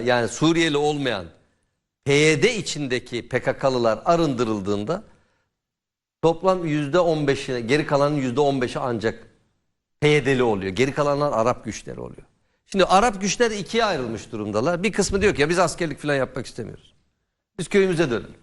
yani Suriyeli olmayan PYD içindeki PKK'lılar arındırıldığında toplam %15'ine geri kalanın %15'i ancak PYD'li oluyor. Geri kalanlar Arap güçleri oluyor. Şimdi Arap güçler ikiye ayrılmış durumdalar. Bir kısmı diyor ki ya biz askerlik falan yapmak istemiyoruz. Biz köyümüze dönelim.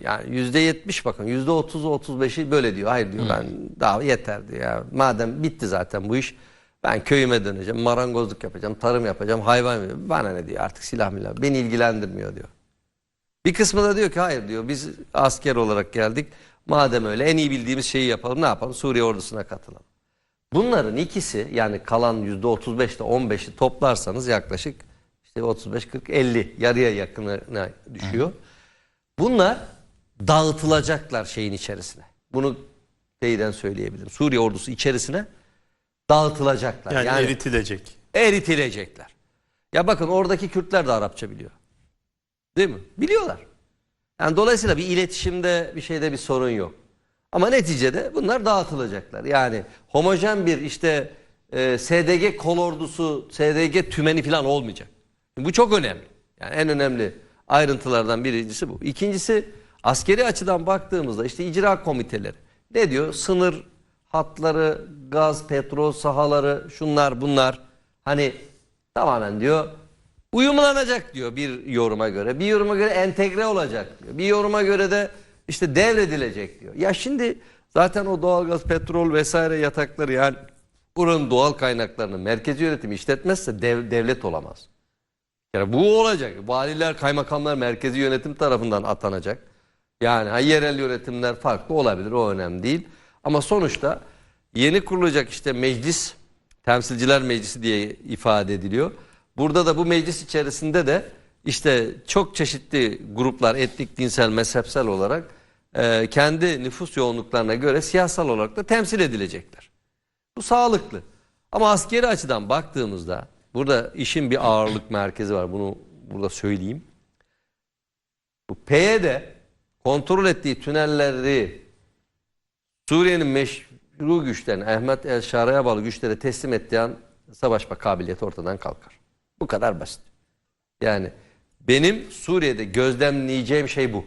Yani yüzde yetmiş bakın yüzde otuzu otuz beşi böyle diyor. Hayır diyor ben daha yeter diyor ya. Madem bitti zaten bu iş ben köyüme döneceğim. Marangozluk yapacağım, tarım yapacağım, hayvan bana ne diyor artık silah milah beni ilgilendirmiyor diyor. Bir kısmı da diyor ki hayır diyor biz asker olarak geldik. Madem öyle en iyi bildiğimiz şeyi yapalım ne yapalım Suriye ordusuna katılalım. Bunların ikisi yani kalan yüzde otuz beşte on beşi toplarsanız yaklaşık işte 35 40 50 yarıya yakınına düşüyor. Bunlar dağıtılacaklar şeyin içerisine. Bunu teyiden söyleyebilirim. Suriye ordusu içerisine dağıtılacaklar. Yani, Yani, eritilecek. eritilecekler. Ya bakın oradaki Kürtler de Arapça biliyor. Değil mi? Biliyorlar. Yani dolayısıyla bir iletişimde bir şeyde bir sorun yok. Ama neticede bunlar dağıtılacaklar. Yani homojen bir işte e, SDG kolordusu, SDG tümeni falan olmayacak. Bu çok önemli. Yani en önemli ayrıntılardan birincisi bu. İkincisi askeri açıdan baktığımızda işte icra komiteleri ne diyor? Sınır hatları, gaz, petrol sahaları, şunlar bunlar hani tamamen diyor uyumlanacak diyor bir yoruma göre. Bir yoruma göre entegre olacak diyor. Bir yoruma göre de işte devredilecek diyor. Ya şimdi zaten o doğalgaz, petrol vesaire yatakları yani buranın doğal kaynaklarını merkezi yönetimi işletmezse dev- devlet olamaz. Yani bu olacak. Valiler, kaymakamlar merkezi yönetim tarafından atanacak. Yani yerel yönetimler farklı olabilir o önemli değil. Ama sonuçta yeni kurulacak işte meclis, temsilciler meclisi diye ifade ediliyor. Burada da bu meclis içerisinde de işte çok çeşitli gruplar etnik, dinsel, mezhepsel olarak e, kendi nüfus yoğunluklarına göre siyasal olarak da temsil edilecekler. Bu sağlıklı. Ama askeri açıdan baktığımızda burada işin bir ağırlık merkezi var. Bunu burada söyleyeyim. Bu PYD kontrol ettiği tünelleri Suriye'nin meşru güçlerine, Ahmet El Şara'ya bağlı güçlere teslim ettiği an savaşma kabiliyeti ortadan kalkar. Bu kadar basit. Yani benim Suriye'de gözlemleyeceğim şey bu.